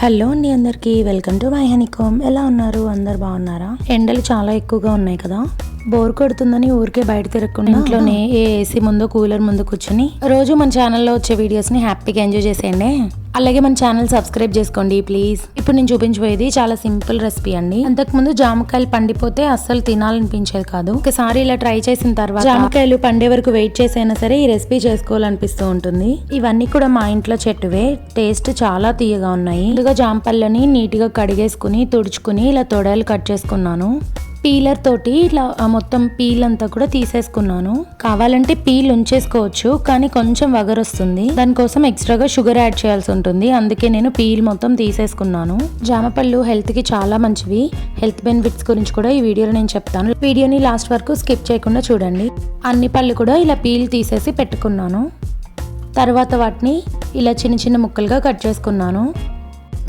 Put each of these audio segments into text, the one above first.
Hello అండి అందరికీ welcome to my హనికోమ్. ఎలా ఉన్నారు? అందరు బాగున్నారా? ఎండలు చాలా ఎక్కువగా ఉన్నాయి కదా? బోర్ కొడుతుందని ఊరికే బయట తిరగకుండా ఇంట్లోనే ఏ ఏసీ ముందు కూలర్ ముందు కూర్చొని రోజు మన ఛానల్లో వచ్చే వీడియోస్ని హ్యాపీగా ఎంజాయ్ చేసేయండి. అలాగే మన ఛానల్ సబ్స్క్రైబ్ చేసుకోండి ప్లీజ్ ఇప్పుడు నేను చూపించబోయేది చాలా సింపుల్ రెసిపీ అండి. అంతకుముందు జామకాయలు పండిపోతే అస్సలు తినాలనిపించేది కాదు. ఒకసారి ఇలా ట్రై చేసిన తర్వాత జామకాయలు పండే వరకు వెయిట్ చేసైనా సరే ఈ రెసిపీ చేసుకోవాలనిపిస్తూ ఉంటుంది. ఇవన్నీ కూడా మా ఇంట్లో చెట్టువే. టేస్ట్ చాలా తీయగా ఉన్నాయి. ముందుగా జామపళ్ళని నీట్గా కడిగేసుకుని తుడుచుకుని ఇలా తొడలు కట్ చేసుకున్నాను. పీలర్ తోటి ఇట్లా మొత్తం పీల్ అంతా కూడా తీసేసుకున్నాను. కావాలంటే పీల్ ఉంచేసుకోవచ్చు కానీ కొంచెం వగరొస్తుంది దానికోసం ఎక్స్ట్రాగా షుగర్ యాడ్ చేయాల్సి ఉంటుంది. అందుకే నేను పీల్ మొత్తం తీసేసుకున్నాను. జామపళ్ళు హెల్త్కి చాలా మంచివి. హెల్త్ బెనిఫిట్స్ గురించి కూడా ఈ వీడియోలో నేను చెప్తాను. వీడియోని లాస్ట్ వరకు స్కిప్ చేయకుండా చూడండి. అన్ని పళ్ళు కూడా ఇలా పీల్ తీసేసి పెట్టుకున్నాను. తర్వాత వాటిని ఇలా చిన్న చిన్న ముక్కలుగా కట్ చేసుకున్నాను.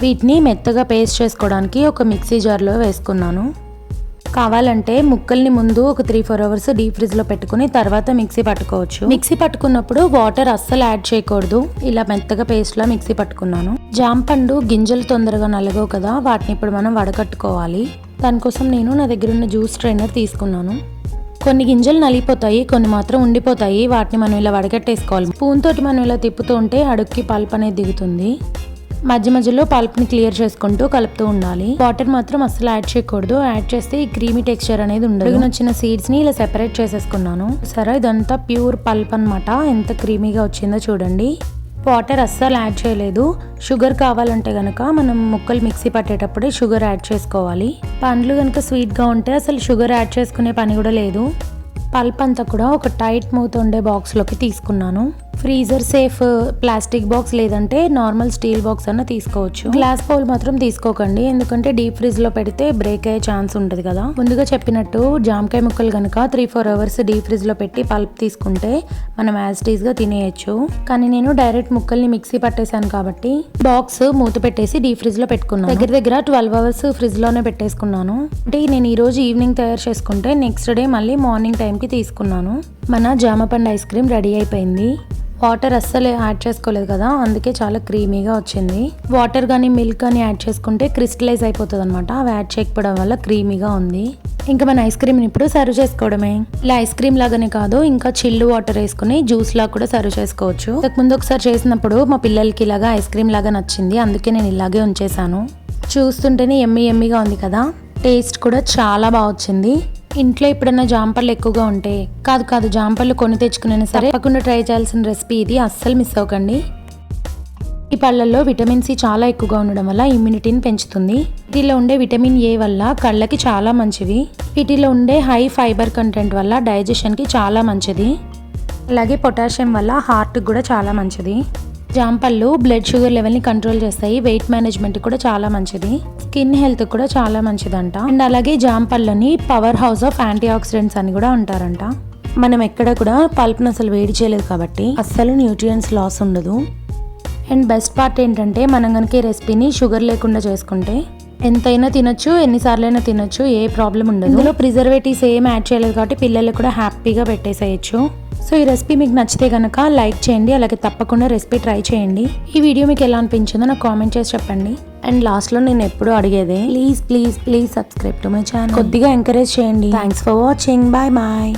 వీటిని మెత్తగా పేస్ట్ చేసుకోవడానికి ఒక మిక్సీ జార్లో వేసుకున్నాను. కావాలంటే ముక్కల్ని ముందు ఒక త్రీ ఫోర్ అవర్స్ డీప్ ఫ్రిడ్జ్లో పెట్టుకుని తర్వాత మిక్సీ పట్టుకోవచ్చు. మిక్సీ పట్టుకున్నప్పుడు వాటర్ అస్సలు యాడ్ చేయకూడదు. ఇలా మెత్తగా పేస్ట్ లా మిక్సీ పట్టుకున్నాను. జాంపండు గింజలు తొందరగా నలగవు కదా వాటిని ఇప్పుడు మనం వడకట్టుకోవాలి. దానికోసం నేను నా దగ్గర ఉన్న జ్యూస్ ట్రైనర్ తీసుకున్నాను. కొన్ని గింజలు నలిగిపోతాయి కొన్ని మాత్రం ఉండిపోతాయి. వాటిని మనం ఇలా వడగట్టేసుకోవాలి స్పూన్ తోటి మనం ఇలా తిప్పుతూ ఉంటే అడుక్కి పల్ప్ అనేది దిగుతుంది. మధ్య మధ్యలో పల్ప్ని క్లియర్ చేసుకుంటూ కలుపుతూ ఉండాలి. వాటర్ మాత్రం అస్సలు యాడ్ చేయకూడదు. యాడ్ చేస్తే ఈ క్రీమీ టెక్స్చర్ అనేది ఉండదు. వచ్చిన సీడ్స్ని ఇలా సెపరేట్ చేసేసుకున్నాను. సరే ఇదంతా ప్యూర్ పల్ప్ అన్నమాట. ఎంత క్రీమీగా వచ్చిందో చూడండి. వాటర్ అస్సలు యాడ్ చేయలేదు. షుగర్ కావాలంటే గనక మనం ముక్కలు మిక్సీ పట్టేటప్పుడే షుగర్ యాడ్ చేసుకోవాలి. పండ్లు కనుక స్వీట్గా ఉంటే అసలు షుగర్ యాడ్ చేసుకునే పని కూడా లేదు. పల్ప్ అంతా కూడా ఒక టైట్ మూత ఉండే బాక్స్లోకి తీసుకున్నాను. ఫ్రీజర్ సేఫ్ ప్లాస్టిక్ బాక్స్ లేదంటే నార్మల్ స్టీల్ బాక్స్ అన్న తీసుకోవచ్చు. గ్లాస్ బౌల్ మాత్రం తీసుకోకండి. ఎందుకంటే డీప్ ఫ్రిడ్జ్లో పెడితే బ్రేక్ అయ్యే ఛాన్స్ ఉంటుంది కదా. ముందుగా చెప్పినట్టు జామకాయ ముక్కలు కనుక త్రీ ఫోర్ అవర్స్ డీప్ ఫ్రిడ్జ్లో పెట్టి పల్ప్ తీసుకుంటే మనం యాజ్గా తినేయచ్చు. కానీ నేను డైరెక్ట్ ముక్కల్ని మిక్సీ పట్టేశాను కాబట్టి బాక్స్ మూత పెట్టేసి డీప్ ఫ్రిడ్జ్లో పెట్టుకున్నాను. దగ్గర దగ్గర ట్వెల్వ్ అవర్స్ ఫ్రిడ్జ్లోనే పెట్టేసుకున్నాను. అంటే నేను ఈ రోజు ఈవినింగ్ తయారు చేసుకుంటే నెక్స్ట్ డే మళ్ళీ మార్నింగ్ టైంకి తీసుకున్నాను. మన జామ పండు ఐస్ క్రీమ్ రెడీ అయిపోయింది. వాటర్ అస్సలు యాడ్ చేసుకోలేదు కదా అందుకే చాలా క్రీమీగా వచ్చింది. వాటర్ కానీ మిల్క్ కానీ యాడ్ చేసుకుంటే క్రిస్టలైజ్ అయిపోతుంది అనమాట అవి యాడ్ చేయకపోవడం వల్ల క్రీమీగా ఉంది. ఇంకా మన ఐస్ క్రీమ్ని ఇప్పుడు సర్వ్ చేసుకోవడమే. ఇలా ఐస్ క్రీమ్ లాగానే కాదు ఇంకా చిల్లు వాటర్ వేసుకుని జ్యూస్ లాగా కూడా సర్వ్ చేసుకోవచ్చు. ముందు ఒకసారి చేసినప్పుడు మా పిల్లలకి ఇలాగా ఐస్ క్రీమ్ లాగా నచ్చింది అందుకే నేను ఇలాగే ఉంచేసాను చూస్తుంటేనే ఎమ్మి ఎమ్మిగా ఉంది కదా. టేస్ట్ కూడా చాలా బాగా వచ్చింది. ఇంట్లో ఎప్పుడైనా జాంపళ్ళు ఎక్కువగా ఉంటే కాదు కాదు జాంపర్లు కొని తెచ్చుకునైనా సరే తప్పకుండా ట్రై చేయాల్సిన రెసిపీ ఇది. అస్సలు మిస్ అవ్వకండి. ఈ పళ్ళల్లో విటమిన్ సి చాలా ఎక్కువగా ఉండడం వల్ల ఇమ్యూనిటీని పెంచుతుంది. వీటిలో ఉండే విటమిన్ ఏ వల్ల కళ్ళకి చాలా మంచివి. వీటిలో ఉండే హై ఫైబర్ కంటెంట్ వల్ల డైజెషన్కి చాలా మంచిది. అలాగే పొటాషియం వల్ల హార్ట్కి కూడా చాలా మంచిది. జాంపళ్ళు బ్లడ్ షుగర్ లెవెల్ని కంట్రోల్ చేస్తాయి. వెయిట్ మేనేజ్మెంట్ కూడా చాలా మంచిది. స్కిన్ హెల్త్ కూడా చాలా మంచిదంట. అండ్ అలాగే జాంపళ్ళని power house of antioxidants అని కూడా అంటారంట. మనం ఎక్కడ కూడా పల్ప్ను అసలు వేడి చేయలేదు కాబట్టి అస్సలు న్యూట్రియన్స్ లాస్ ఉండదు. అండ్ బెస్ట్ పార్ట్ ఏంటంటే మనం కనుక ఈ రెసిపీని షుగర్ లేకుండా చేసుకుంటే ఎంతైనా తినొచ్చు ఎన్నిసార్లైనా తినొచ్చు ఏ ప్రాబ్లం ఉండదు. ఇందులో ప్రిజర్వేటివ్స్ ఏం యాడ్ చేయలేదు కాబట్టి పిల్లలకు కూడా హ్యాపీగా పెట్టేసేయచ్చు. సో ఈ రెసిపీ మీకు నచ్చితే కనుక లైక్ చేయండి అలాగే తప్పకుండా రెసిపీ ట్రై చేయండి. ఈ వీడియో మీకు ఎలా అనిపించిందో నాకు కామెంట్ చేసి చెప్పండి. అండ్ లాస్ట్లో నేను ఎప్పుడూ అడిగేదే please please please subscribe to my channel కొద్దిగా ఎంకరేజ్ చేయండి. Thanks for watching bye bye